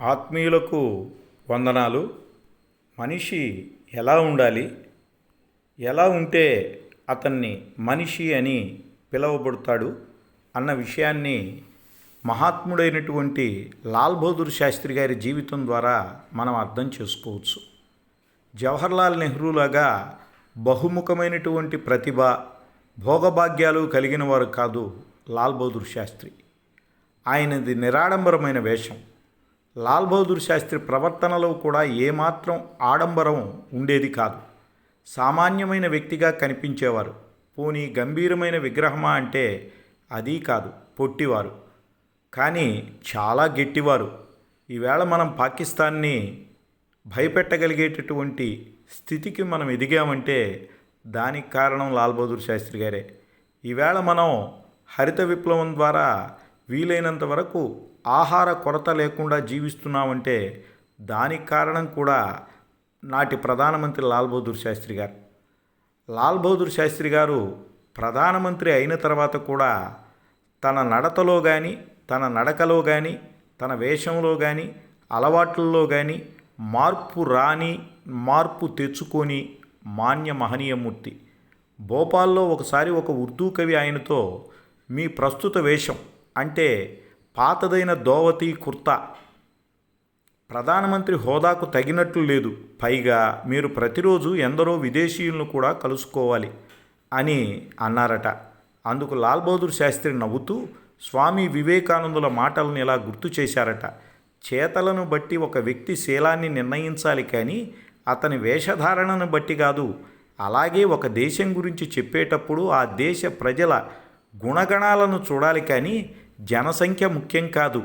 ఆత్మీయులకు వందనాలు. మనిషి ఎలా ఉండాలి? ఎలా ఉంటే అతన్ని మనిషి అని పిలువబడతాడు అన్న విషయాన్ని మహాత్ముడైనటువంటి లాల్ బహదూర్ శాస్త్రి గారి జీవితం ద్వారా మనం అర్థం చేసుకోవచ్చు. జవహర్లాల్ నెహ్రూలాగా బహుముఖమైనటువంటి ప్రతిభ భోగభాగ్యాలు కలిగిన వారు కాదు లాల్ బహదూర్ శాస్త్రి. ఆయనది నిరాడంబరమైన వేషం. లాల్ బహదూర్ శాస్త్రి ప్రవర్తనలో కూడా ఏమాత్రం ఆడంబరం ఉండేది కాదు. సామాన్యమైన వ్యక్తిగా కనిపించేవారు. పోనీ గంభీరమైన విగ్రహమా అంటే అది కాదు పొట్టివారు. కానీ చాలా గట్టివారు. ఈవేళ మనం పాకిస్తాన్ని భయపెట్టగలిగేటటువంటి స్థితికి మనం ఎదిగామంటే దానికి కారణం లాల్ బహదూర్ శాస్త్రి గారే. ఈవేళ మనం హరిత విప్లవం ద్వారా వీలైనంత వరకు ఆహార కొరత లేకుండా జీవిస్తున్నామంటే దానికి కారణం కూడా నాటి ప్రధానమంత్రి లాల్ బహదూర్ శాస్త్రి గారు. లాల్ బహదూర్ శాస్త్రి గారు ప్రధానమంత్రి అయిన తర్వాత కూడా తన నడతలో కానీ తన నడకలో కానీ తన వేషంలో కానీ అలవాట్లలో కానీ మార్పు రాని మార్పు తెచ్చుకొని మాన్య మహనీయమూర్తి భోపాల్లో ఒకసారి ఒక ఉర్దూ కవి ఆయనతో మీ ప్రస్తుత వేషం అంటే పాతదైన దోవతి కుర్తా. ప్రధానమంత్రి హోదాకు తగినట్లు లేదు. పైగా మీరు ప్రతిరోజు ఎందరో విదేశీయులను కూడా కలుసుకోవాలి అని అన్నారట. అందుకు లాల్ బహదూర్ శాస్త్రి నవ్వుతూ స్వామి వివేకానందుల మాటలను ఇలా గుర్తు చేశారట. చేతలను బట్టి ఒక వ్యక్తి శీలాన్ని నిర్ణయించాలి కానీ అతని వేషధారణను బట్టి కాదు. అలాగే ఒక దేశం గురించి చెప్పేటప్పుడు ఆ దేశ ప్రజల గుణగణాలను చూడాలి కానీ జనసంఖ్య ముఖ్యం కాదు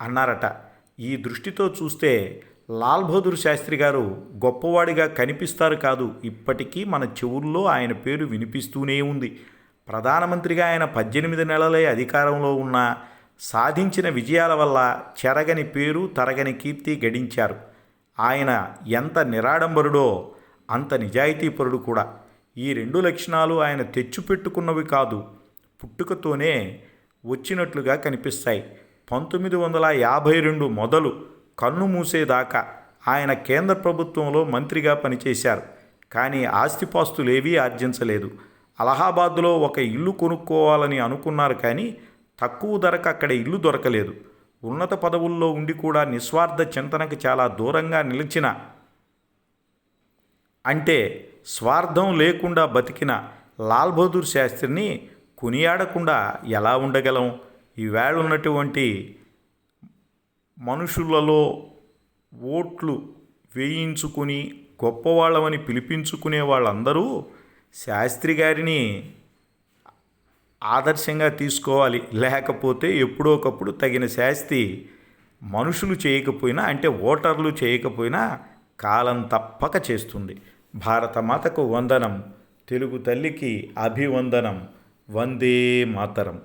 అన్నారట. ఈ దృష్టితో చూస్తే లాల్ బహదూర్ శాస్త్రి గారు గొప్పవాడిగా కనిపిస్తారు కాదు. ఇప్పటికీ మన చెవుల్లో ఆయన పేరు వినిపిస్తూనే ఉంది. ప్రధానమంత్రిగా ఆయన పద్దెనిమిది నెలలే అధికారంలో ఉన్న సాధించిన విజయాల వల్ల చెరగని పేరు తరగని కీర్తి గడించారు. ఆయన ఎంత నిరాడంబరుడో అంత నిజాయితీపరుడు కూడా. ఈ రెండు లక్షణాలు ఆయన తెచ్చిపెట్టుకున్నవి కాదు. పుట్టుకతోనే వచ్చినట్లుగా కనిపిస్తాయి. పంతొమ్మిది వందల యాభై రెండు మొదలు కన్ను మూసేదాకా ఆయన కేంద్ర ప్రభుత్వంలో మంత్రిగా పనిచేశారు. కానీ ఆస్తిపాస్తులేవీ ఆర్జించలేదు. అలహాబాద్లో ఒక ఇల్లు కొనుక్కోవాలని అనుకున్నారు కానీ తక్కువ ధరకు అక్కడ ఇల్లు దొరకలేదు. ఉన్నత పదవుల్లో ఉండి కూడా నిస్వార్థ చింతనకు చాలా దూరంగా నిలిచిన అంటే స్వార్థం లేకుండా బతికిన లాల్ బహదూర్ శాస్త్రిని కొనియాడకుండా ఎలా ఉండగలం? ఈవేళ ఉన్నటువంటి మనుషులలో ఓట్లు వేయించుకుని గొప్పవాళ్ళమని పిలిపించుకునే వాళ్ళందరూ శాస్త్రి గారిని ఆదర్శంగా తీసుకోవాలి. లేకపోతే ఎప్పుడో ఒకప్పుడు తగిన శాస్తి మనుషులు చేయకపోయినా అంటే ఓటర్లు చేయకపోయినా కాలం తప్పక చేస్తుంది. భారతమాతకు వందనం తెలుగు తల్లికి అభివందనం. வந்தே மாத்தரம்.